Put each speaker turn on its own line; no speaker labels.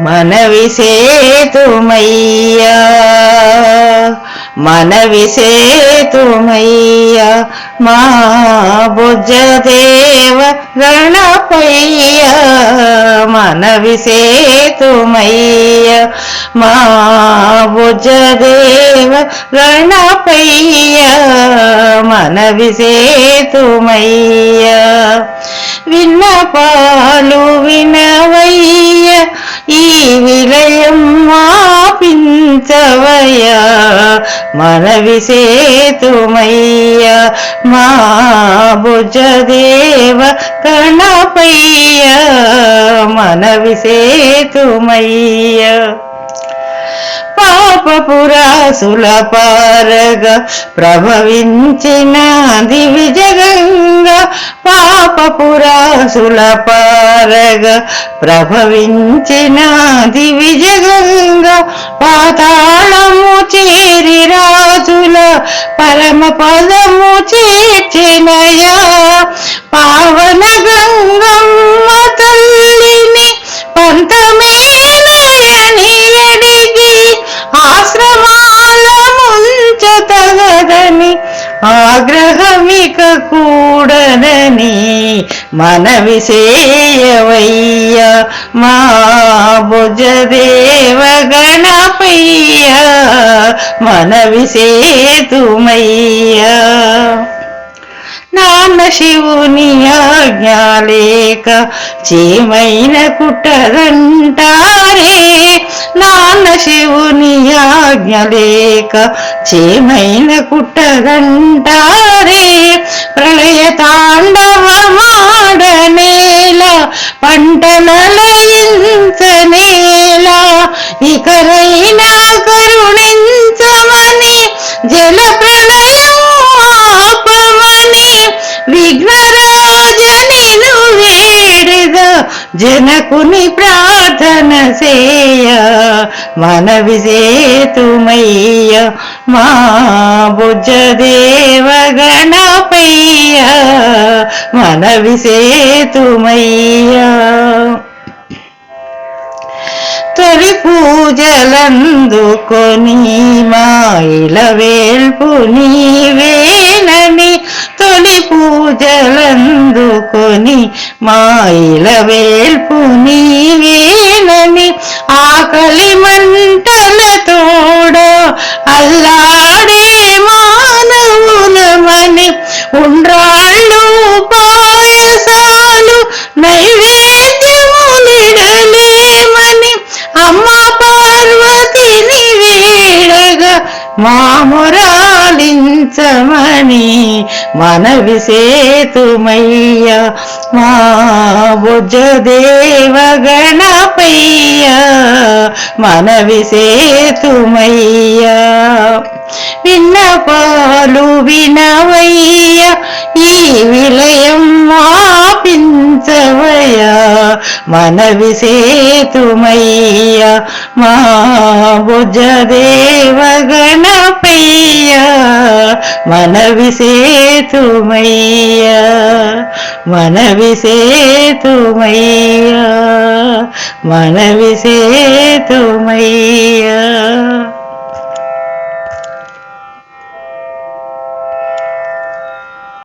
మనవి సేతుమయ్యా. మనవి సేతుమయ్యా. మా బుజ్జదేవ గణపయ్యా మనవి సేతుమయ్యా. మా బుజ్జదేవ గణపయ్యా మనవి సేతుమయ్యా. విన్నపాలు వినవయ్య. ఈ విలయం మాపించవయ్యా మనవి సేతుమయ్య మా భుజదేవ గణపయ్య మనవి సేతుమయ్య పాపపురాసుల పారగ ప్రభవించిన దివిజగంగా పాపపురాసుల పారగ ప్రభవించిన దివిజగంగా పాతాళము చేరి రాజుల పరమ పదము చేర్చినయా. పావ ముంచతగదని ఆగ్రహమిక కూడదని మన విసేయవయ్య మా భుజదేవ గణపయ్య మన విసేతుమయ్యా నాన్న శివుని ఆజ్ఞాలేక చీమైన కుట్టదంటారే నాన్న శివుని ఆజ్ఞలేక చీమైన కుట్టదంటారే ప్రళయ తాండవమాడనేల పంటనలయించనేల ఇకరైన కరుణించమని జల ప్రళయం ఆపమని విఘ్నరాజని వేడిద జనకుని ప్రార్థన సేయ. మన విజేతుమయ్య మా భుజదేవ గణపయ్య మన విసేతుమయ్య తొలి పూజలందుకొని మాయిల వేల్పు నీవేనని తొలి పూజలందుకొని మాయిల వేల్పు నీవే అమ్మ పార్వతిని వేడగా మామురాలించమని మనవి విసేతుమయ్య మా భుజదేవ గణపయ్య మన విసేతుమయ్య విన్నపాలు వినవయ్య మనవి విసేతుమయ్య మా భుజదేవ గణపయ్య మనవి విసేతుమయ్య మనవి విసేతుమయ్య మనవి సేతుమయ్యా.